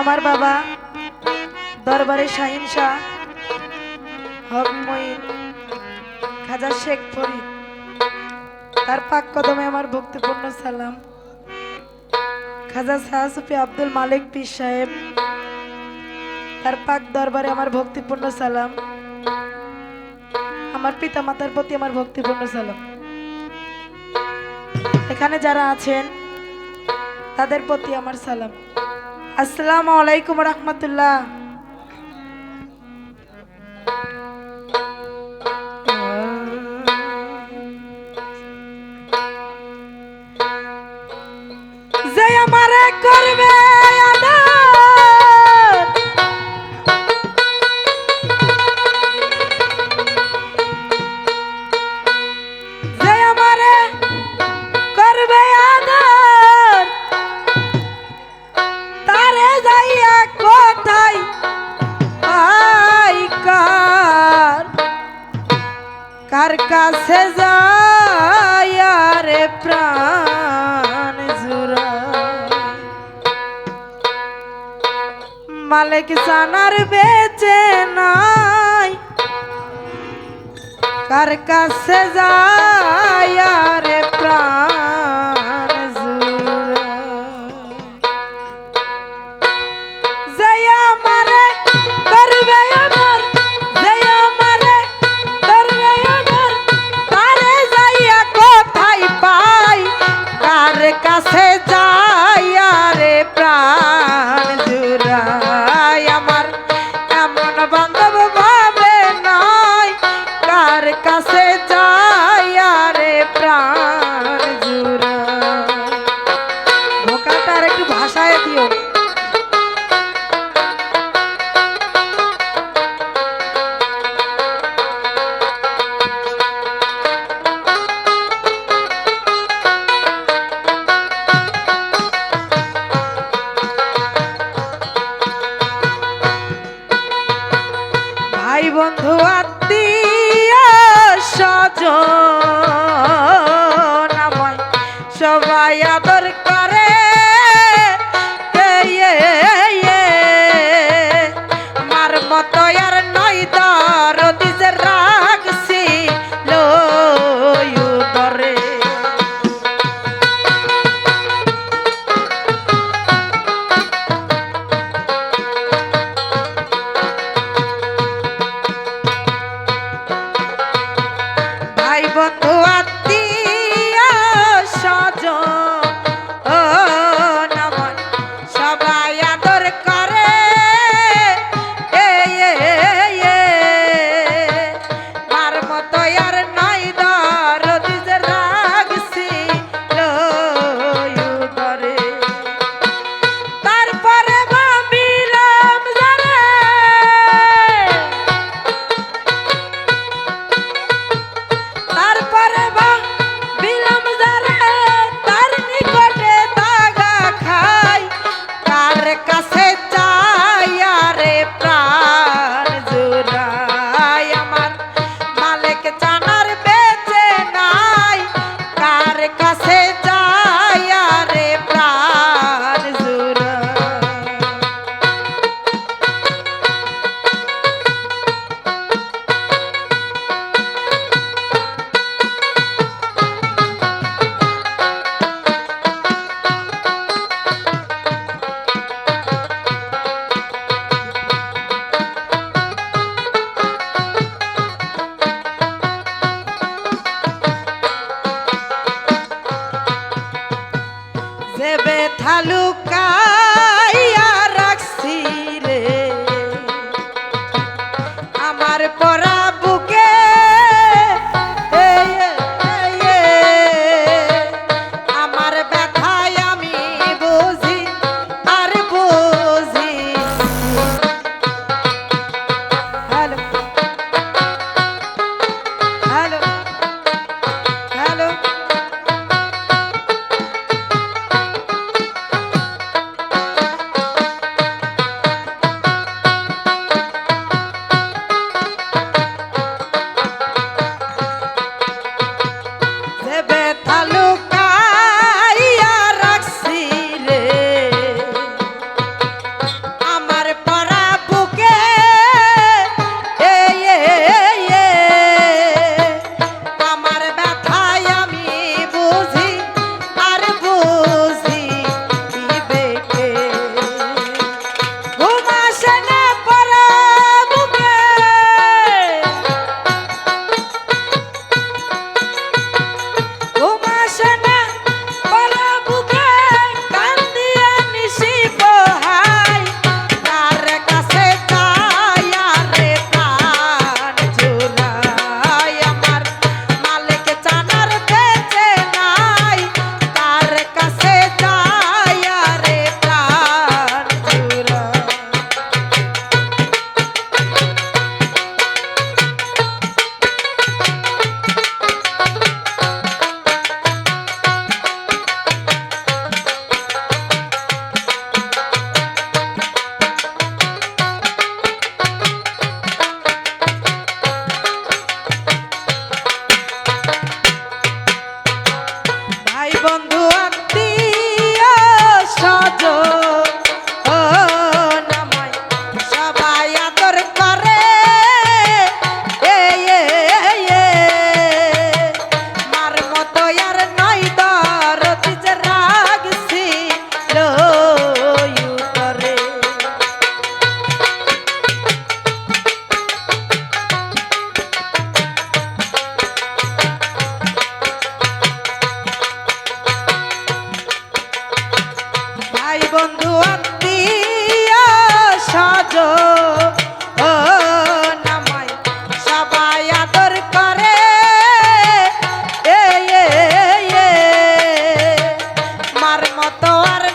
আমার বাবা দরবারে শাহিন শাহ, হক মঈন, খাজা শেখ ফরিদ, তার পাক কদমে আমার ভক্তিপূর্ণ সালাম। খাজা সাহাসুফি আব্দুল মালিক পীর সাহেব, তার পাক দরবারে আমার ভক্তিপূর্ণ সালাম। আমার পিতা মাতার প্রতি আমার ভক্তিপূর্ণ সালাম। এখানে যারা আছেন, তাদের প্রতি আমার সালাম। আসসালামু আলাইকুম রহমতুল্লাহ। যে আমারে করবে কাছে যাইয়া রে প্রাণ জুড়ায়। মালিক সানার বেচে নাই কার কাছে যাইয়া বন্ধু আত্মীয় স্বজন। কাছে চাই আরে প্রাণ তো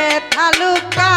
Eta luka